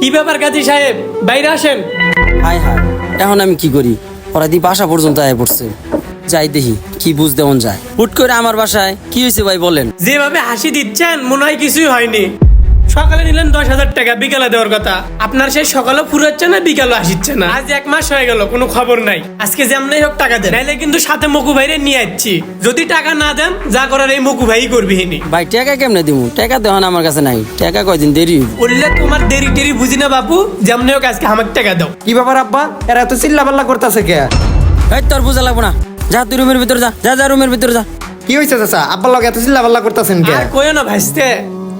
কি ব্যাপার কাজী সাহেব? বাইরে আসেন। হায় হায় এখন আমি কি করি? ওরা দি বাসা পর্যন্ত আয় পড়ছে। যাই দেখি কি বুঝতে মন যায়। হুট করে আমার বাসায় কি হয়েছে ভাই বলেন? যেভাবে হাসি দিচ্ছেন মনে হয় কিছুই হয়নি। সকালে নিলেন দশ হাজার টাকা বিকালে দেওয়ার কথা। আপনার সেই সকালে ফুরাচ্ছে না বিকালে আসিচ্ছে না। আজ এক মাস হয়ে গেল কোনো খবর নাই। আজকে যেমনই হোক টাকা দেন। নাইলে কিন্তু সাথে মকু ভাইরে নিয়ে যাচ্ছি যদি টাকা না দেন যা করার এই মকু ভাই করবি হিনি ভাই টাকা কেমনে দিমু? টাকা দেওয়ান আমার কাছে নাই। টাকা কয়দিন দেরি বললে তোমার দেরি টেরি বুঝি না বাপু যেমনই হোক আজকে আমাকে টাকা দাও। কি ব্যাপার আব্বা? এরা এত চিল্লা পাল্লা করতেছে কে? এই তোর বোঝা লাগবো না। যা তুই রুমের ভিতরে যা। যা যা রুমের ভিতরে যা। কি হয়েছে চাচা? আব্বার লগে এত চিল্লা পাল্লা করতেছেন কে? আর কইও না ভাইস্তে।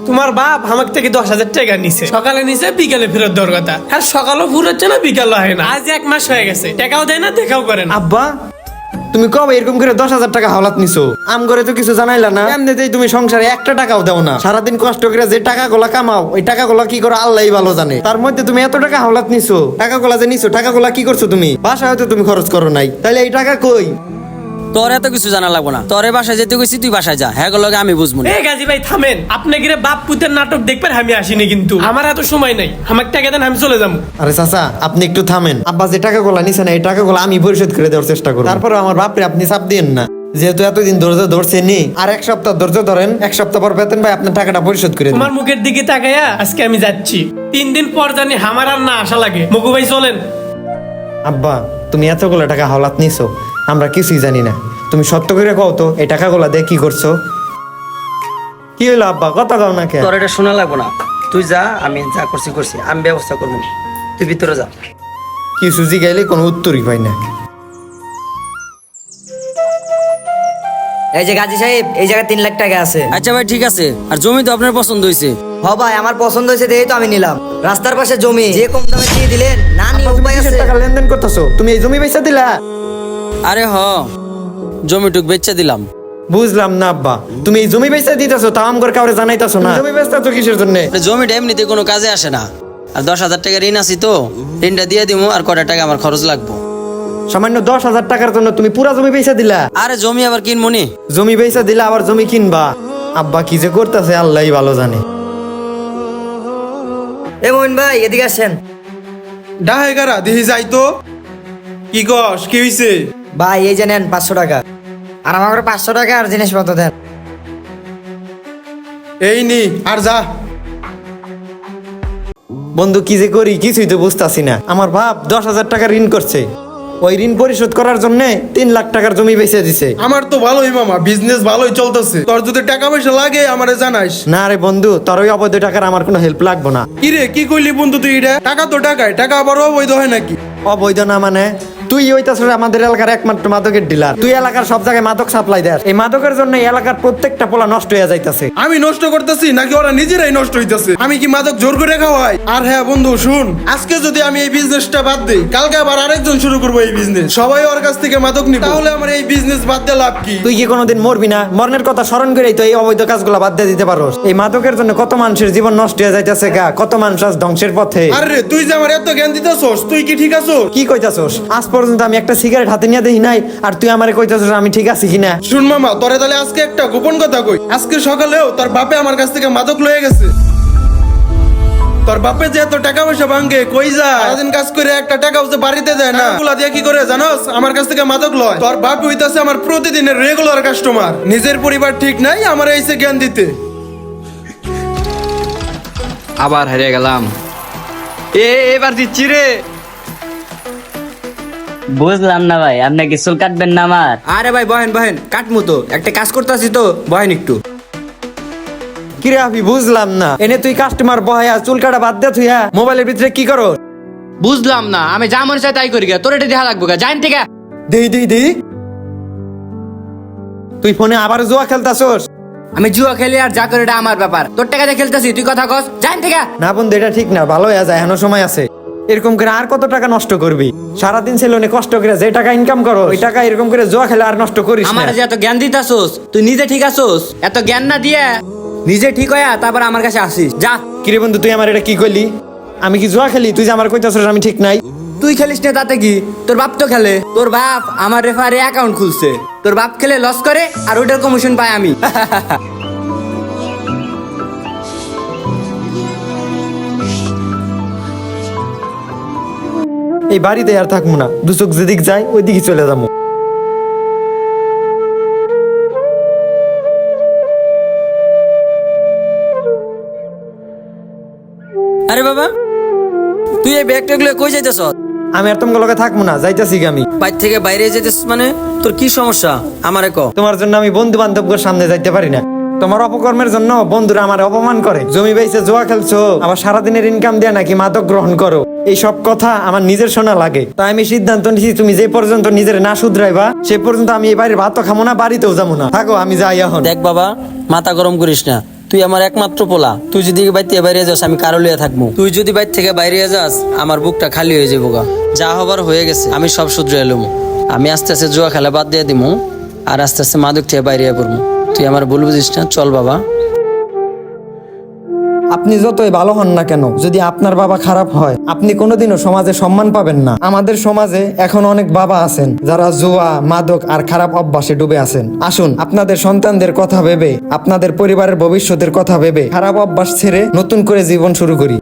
তোমার বাপ আমার থেকে দশ হাজার টাকা নিছে। সকালে নিছে, বিকালে ফেরত দেওয়ার কথা। আর সকালও ফুরাচ্ছে না, বিকালও হয় না। আজ এক মাস হয়ে গেছে। টাকাও দেয় না, দেখাও করে না। আব্বা, তুমি কবে এরকম করে দশ হাজার টাকা হাওলাত নিছো? আম করে তো কিছু জানাইলা না। এমনিতেই তুমি সংসারে একটা টাকাও দাও না। সারাদিন কষ্ট করে যে টাকা গুলা কামাও, ওই টাকা গুলা কি করে আল্লাহ ভালো জানে। তার মধ্যে তুমি এত টাকা হাওলাত নিছো। টাকা গুলা যে নিছো টাকা গুলা কি করছ তুমি? বাসায় হয়তো তুমি খরচ করো নাই। তাহলে এই টাকা কই? তোর এত কিছু জানা লাগবো না। তোরে বাসায় যেতে কইছি তুই বাসায় যা। হ্যাঁ লগে আমি বুঝব না। এ গাজী ভাই থামেন। আপনি গিয়ে বাপ পুতের নাটক দেখবেন আমি আসিনি কিন্তু। আমার এত সময় নাই। আমার টাকা দেন আমি চলে যাব। আরে চাচা আপনি একটু থামেন। আব্বা যে টাকা গুলা নিছেন এই টাকা গুলা আমি পরিশোধ করে দেওয়ার চেষ্টা করব। তারপরে আমার বাপরে আপনি চাপ দিন না। যেহেতু এতদিন ধৈর্য ধরছেনি আর এক সপ্তাহ ধৈর্য ধরেন এক সপ্তাহ পর বেতন ভাই আপনার টাকাটা পরিশোধ করে দিন। তোমার মুখের দিকে তাকাইয়া আজকে আমি যাচ্ছি। তিন দিন পর জানি আমার আর না আশা লাগে। মকু ভাই চলেন। আব্বা তুমি এতগুলো টাকা হাওলাত নিছো। আমরা কিছুই জানি না। তুমি সত্য করে কও তো এই টাকাগুলা দিয়ে কি করছ? কি হইল আব্বা? কথা কও না কে তোর এটা শোনা লাগবো না। তুই যা আমি যা করছি করছি। আমি ব্যবস্থা করব। তুই ভিতরে যা। কি সুজি গেলে কোনো উত্তরই পাই না। এই যে গাজী সাহেব এই জায়গায় তিন লাখ টাকা আছে। আচ্ছা ভাই ঠিক আছে। আর জমি তো আপনার পছন্দ হয়েছে হ ভাই আমার পছন্দ হয়েছে দেখেই তো আমি নিলাম। রাস্তার পাশে জমি যে কম দামে দিয়ে দিলেন না নিয়ে উপায় আছে? টাকা লেনদেন করতেছো? তুমি এই জমি পয়সা দিলা? আরে হ জমিটুক বেচে দিলাম। বুঝলাম না আব্বা। তুমি এই জমি পয়সা দিতেছো তা আম করে কাউরে জানাইতাছো না। জমি বেচতেছো কিসের জন্য? জমিটা এমনিতে কোনো কাজে আসে না। আর দশ হাজার টাকা ঋণ আছি তো ঋণটা দিয়ে দিব আর কটা টাকা আমার খরচ লাগবো। সামান্য দশ হাজার টাকার জন্য তুমি পুরা জমি পয়সা দিলা? আরে জমি আবার কিনবো নি? জমি পয়সা দিলা আবার জমি কিনবা। আব্বা কি যে করতেছে আল্লাহই ভালো জানে। এ মোহিন ভাই এদিকে আসেন। ডাহে গারা দিহি যাই তো। কি গস কি হইছে? ভাই এই যে নেন পাঁচশো টাকা। আর আমার পাঁচশো টাকা আর জিনিসপত্র দেন। এই নি আর যা। বন্ধু কি যে করি কিছুই তো বুঝতাছি না। আমার বাপ দশ হাজার টাকা ঋণ করছে। ওই ঋণ পরিশোধ করার জন্য তিন লাখ টাকার জমি বেচে দিছে। আমার তো ভালোই মামা বিজনেস ভালোই চলতেছে। তোর যদি টাকা পয়সা লাগে আমারে জানাইস। না রে বন্ধু তোর ওই অবৈধ টাকার আমার কোনো হেল্প লাগবো না। কি রে কি কইলি বন্ধু তুই এটা? টাকা তো টাকায় টাকা আবার অবৈধ হয় নাকি? অবৈধ না মানে? তুই হইতাছ আমাদের এলাকার একমাত্র মাদকের ডিলার তুই এলাকার সব জায়গায় মাদক সাপ্লাই দেয় এই মাদকের জন্য এলাকার প্রত্যেকটা পোলা নষ্ট হয়ে যাইতাছে। আমি নষ্ট করতেছি নাকি ওরা নিজেরাই নষ্ট হইতেছে? আমি কি মাদক জোর করে খাওয়াই আর হ্যাঁ বন্ধু শুন। আজকে যদি আমি এই বিজনেসটা বাদ দিই কালকে আবার আরেকজন শুরু করব এই বিজনেস সবাই ওর কাছ থেকে মাদক নিব। তাহলে আমার এই বিজনেস বাদ দিয়ে লাভ কি? তুই কি কোনোদিন মরবি না? মরণের কথা স্মরণ করেই তো এই অবৈধ কাজগুলো বাদ দিয়ে দিতে পারোস। এই মাদকের জন্য কত মানুষের জীবন নষ্ট হয়ে যাইতেছে গা? কত মানুষ আজ ধ্বংসের পথে? আরে তুই যে আমার এত জ্ঞান দিতেছস তুই কি ঠিক আছো কি কইতাছস? আজ পর্যন্ত আমি একটা সিগারেট হাতে নিয়ে দেখি নাই আর তুই আমারে কইতাছস আমি ঠিক আছি কিনা? শুন মামা তোরে তাহলে আজকে একটা গোপন কথা কই। আজকে সকালেও তোর বাপে আমার কাছ থেকে মাদক লয়ে গেছে। তোর বাপে যে এত টাকা পয়সা ভাঙ্গে কই যায়? সারাদিন কাজ করে একটা টাকাও যে বাড়িতে দেয় না। গুলা দিয়ে কি করে জানোস? আমার কাছ থেকে মাদক লয়। তোর বাপ হইতাছে আমার প্রতিদিনের রেগুলার কাস্টমার নিজের পরিবার ঠিক নাই আমার এইসে জ্ঞান দিতে। আবার হারিয়ে গেলাম। এ এবার দিচ্ছি রে। বুঝলাম না ভাই আপনি কি চুল কাটবেন না আমার? আরে ভাই বহেন বহেন কাটমু তো। একটা কাজ করতেছি তো বহেন একটু। কিরে আবি বুঝলাম না। এনে তুই কাস্টমার বহায়া চুল কাটা বাদ দে তুই হ্যাঁ? মোবাইলের ভিতরে কি করো? বুঝলাম না আমি যা মনে চাই তাই করি গা। তোর এটা দেখা লাগবো গা জান থেকে দেই দেই দেই। তুই ফোনে আবার জুয়া খেলতাছস? আমি জুয়া খেলি আর যা করে এটা আমার ব্যাপার। তোর টাকা দিয়ে খেলতেছি তুই কথা কস জান থেকে না বন্ধু এটা ঠিক না ভালো হয়ে যায় এখনও সময় আছে। এরকম করে আর কত টাকা নষ্ট করবি? সারাদিন সেলুনে কষ্ট করে যে টাকা ইনকাম করো ওই টাকা এরকম করে জুয়া খেলে আর নষ্ট করিস আমার যে এত জ্ঞান দিতাছোস তুই নিজে ঠিক আছোস? এত জ্ঞান না দিয়ে নিজে ঠিক হইয়া তারপর আমার কাছে আসিস। যা। কিরে বন্ধু তুই আমার এটা কি করলি আমি কি জুয়া খেলি? তুই যে আমার কইতাছস আমি ঠিক নাই। তুই খেলিস না তাতে কি? তোর বাপ তো খেলে। তোর বাপ আমার রেফারে অ্যাকাউন্ট খুলছে। তোর বাপ খেলে লস করে আর ওইটার কমিশন পাই আমি। এই বাড়িতে আর থাকব না। দু চোখ যেদিক যায় ওই দিকে চলে যাব। আরে বাবা তুই এই ব্যাগটা গুলো কই যাইতেছ আমি আর তোমার লগে থাকব না যাইতাছি আমি। বাইর থেকে বাইরে যেতেছ মানে? তোর কি সমস্যা? আমারে ক। তোমার জন্য আমি বন্ধু বান্ধবদের সামনে যাইতে পারি না। তোমার অপকর্মের জন্য বন্ধুরা আমার অপমান করে। জমি বেচে জোয়া খেলছো, আবার সারাদিনের ইনকাম দিয়ে নাকি মাদক গ্রহণ করো। এই সব কথা আমার নিজের শোনা লাগে। তাই আমি সিদ্ধান্ত নিছি, তুমি যে পর্যন্ত নিজের না শুধরাইবা, সে পর্যন্ত আমি এই বাড়ির ভাতও খামো না, বাড়িতেও যাব না। থাকো, আমি যাই এখন। দেখ বাবা, মাথা গরম করিস না। তুই আমার একমাত্র পোলা। তুই যদি থেকে বাইরে যাস, আমি কারও লিয়ে থাকব। তুই যদি বাইর থেকে বাইরে যাস, আমার বুকটা খালি হয়ে যাব গা। যা হবার হয়ে গেছে, আমি সব শুধরে এলাম আমি আস্তে আস্তে জুয়া খেলা বাদ দিয়ে দিমু, আর আস্তে আস্তে মাদক থেকে বাইরে পড়ব তুই আমার বল বুঝিস না, চল বাবা। আপনি যতই ভালো হন না কেন, যদি আপনার বাবা খারাপ হয়, আপনি কোনোদিনও সমাজে সম্মান পাবেন না। আমাদের সমাজে এখন অনেক বাবা আছেন, যারা জুয়া, মাদক আর খারাপ অভ্যাসে ডুবে আছেন। আসুন, আপনাদের সন্তানদের কথা ভেবে, আপনাদের পরিবারের ভবিষ্যতের কথা ভেবে, খারাপ অভ্যাস ছেড়ে নতুন করে জীবন শুরু করি।